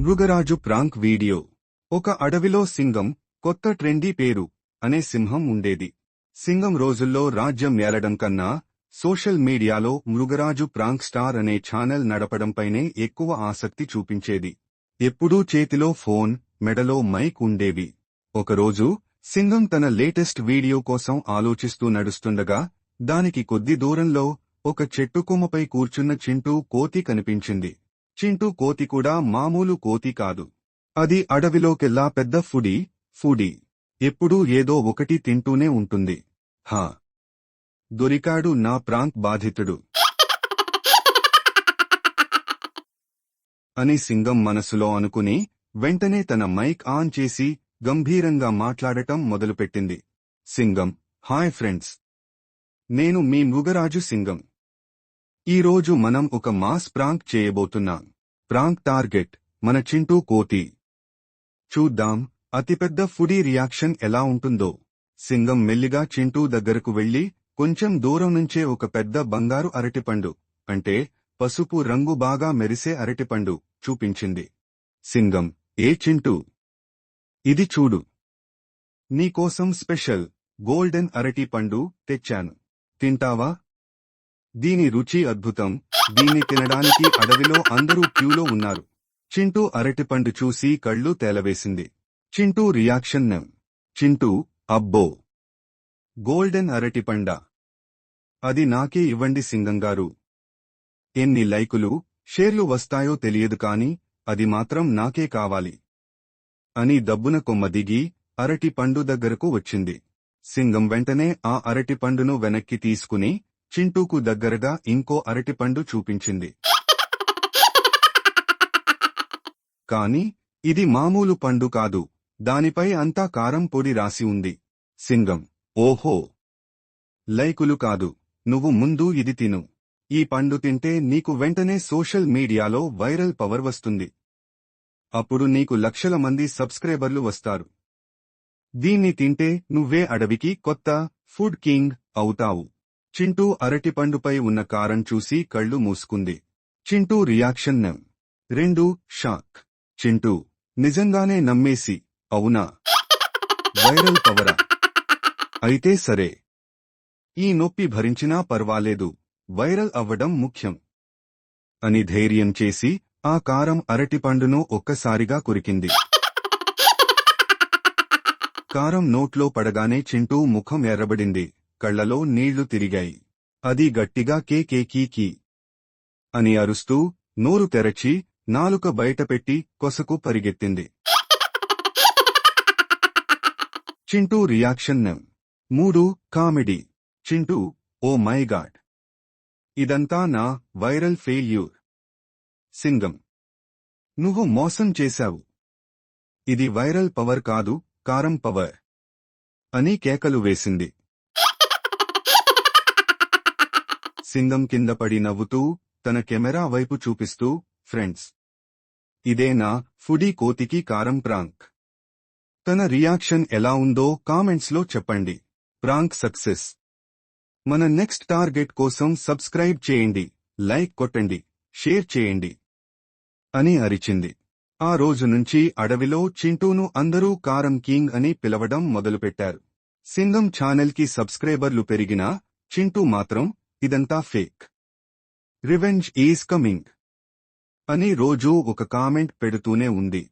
మృగరాజు prank video. ఒక అడవిలో సింగం కొత్త ట్రెండీ పేరు అనే సింహం ఉండేది. సింగం రోజుల్లో రాజ్యం ఏలడం కన్నా సోషల్ మీడియాలో మృగరాజు ప్రాంక్ స్టార్ అనే ఛానల్ నడపడంపైనే ఎక్కువ ఆసక్తి చూపించేది. ఎప్పుడూ చేతిలో ఫోన్ మెడలో మైక్ ఉండేవి. ఒకరోజు సింగం తన లేటెస్ట్ వీడియో కోసం ఆలోచిస్తూ నడుస్తుండగా దానికి కొద్ది దూరంలో ఒక చెట్టు కొమ్మపై కూర్చున్న చింటూ కోతి కనిపించింది. చింటూ కోతి కూడా మామూలు కోతి కాదు. అది అడవిలోకెల్లా పెద్ద ఫుడీ ఫుడీ. ఎప్పుడూ ఏదో ఒకటి తింటూనే ఉంటుంది. హా. దొరికాడు నా ప్రాంక్ బాధితుడు. అని సింగం మనసులో అనుకుని వెంటనే తన మైక్ ఆన్ చేసి గంభీరంగా మాట్లాడటం మొదలుపెట్టింది. Singam hi friends. నేను మీ మృగరాజు సింగం. ఈరోజు మనం ఒక మాస్ ప్రాంక్ చేయబోతున్నాం. ప్రాంక్ టార్గెట్ మన చింటూ కోతి. చూద్దాం అతిపెద్ద ఫుడీ రియాక్షన్ ఎలా ఉంటుందో. సింగం మెల్లిగా చింటూ దగ్గరకు వెళ్ళి కొంచెం దూరం నుంచే ఒక పెద్ద బంగారు అరటిపండు అంటే పసుపు రంగు బాగా మెరిసే అరటిపండు చూపించింది. సింగం ఏ చింటూ? ఇది చూడు. నీకోసం స్పెషల్ గోల్డెన్ అరటి పండు తెచ్చాను. తింటావా? దీని రుచి అద్భుతం. దీన్ని తినడానికి అడవిలో అందరూ క్యూలో ఉన్నారు. చింటూ అరటిపండు చూసి కళ్ళు తేలవేసింది. చింటూ రియాక్షన్ నెం. చింటూ అబ్బో! గోల్డెన్ అరటిపండ! అది నాకే ఇవ్వండి సింగంగారు. ఎన్ని లైకులు షేర్లు వస్తాయో తెలియదు కాని అది మాత్రం నాకే కావాలి. అని దబ్బున కొమ్మ దిగి అరటి పండు దగ్గరకు వచ్చింది. సింగం వెంటనే ఆ అరటి పండును వెనక్కి తీసుకుని చింటూకు దగ్గరగా ఇంకో అరటిపండు చూపించింది. కాని ఇది మామూలు పండు కాదు. దానిపై అంతా కారం పొడి రాసి ఉంది. సింగం. ఓహో! లైకులు కాదు. నువ్వు ముందు ఇది తిను. ఈ పండు తింటే నీకు వెంటనే సోషల్ మీడియాలో వైరల్ పవర్ వస్తుంది. అప్పుడు నీకు లక్షల మంది సబ్స్క్రైబర్లు వస్తారు. దీన్ని తింటే నువ్వే అడవికి కొత్త ఫుడ్ కింగ్ అవుతావు. చింటూ అరటిపండుపై ఉన్న కారం చూసి కళ్ళు మూసుకుంది. చింటూ రియాక్షన్ నెం. రెండు షాక్. చింటూ నిజంగానే నమ్మేసి అవునా? వైరల్ పవరా. అయితే సరే. ఈ నొప్పి భరించినా పర్వాలేదు. వైరల్ అవ్వడం ముఖ్యం. అని ధైర్యం చేసి ఆ కారం అరటిపండును ఒక్కసారిగా కురికింది. కారం నోట్లో పడగానే చింటూ ముఖం ఎర్రబడింది. కళ్ళలో నీళ్ళు తిరిగాయి. అది గట్టిగా కేకేకీకీ అని అరుస్తూ నోరు తెరచి నాలుక బయటపెట్టి కొసకు పరిగెత్తింది. చింటూ రియాక్షన్ నెం. మూడు comedy. Chintu oh my god. ఇదంతా నా వైరల్ ఫెయిల్యూర్. సింగం. నువ్వు మోసం చేశావు. ఇది వైరల్ పవర్ కాదు కారం పవర్. అని కేకలు వేసింది. సింగం కింద పడి నవ్వుతూ తన కెమెరా వైపు చూపిస్తూ ఫ్రెండ్స్ ఇదేనా ఫుడీ కోతికి కారం ప్రాంక్. తన రియాక్షన్ ఎలా ఉందో కామెంట్స్లో చెప్పండి. Prank success. మన నెక్స్ట్ టార్గెట్ కోసం సబ్స్క్రైబ్ చేయండి లైక్ కొట్టండి షేర్ చేయండి అని అరిచింది. ఆ రోజు నుంచి అడవిలో చింటూను అందరూ కారం కింగ్ అని పిలవడం మొదలుపెట్టారు. సింగం ఛానల్కి సబ్స్క్రైబర్లు పెరిగినా చింటూ మాత్రం ఇదంతా ఫేక్. Revenge is coming. అని రోజూ ఒక కామెంట్ పెడుతూనే ఉంది.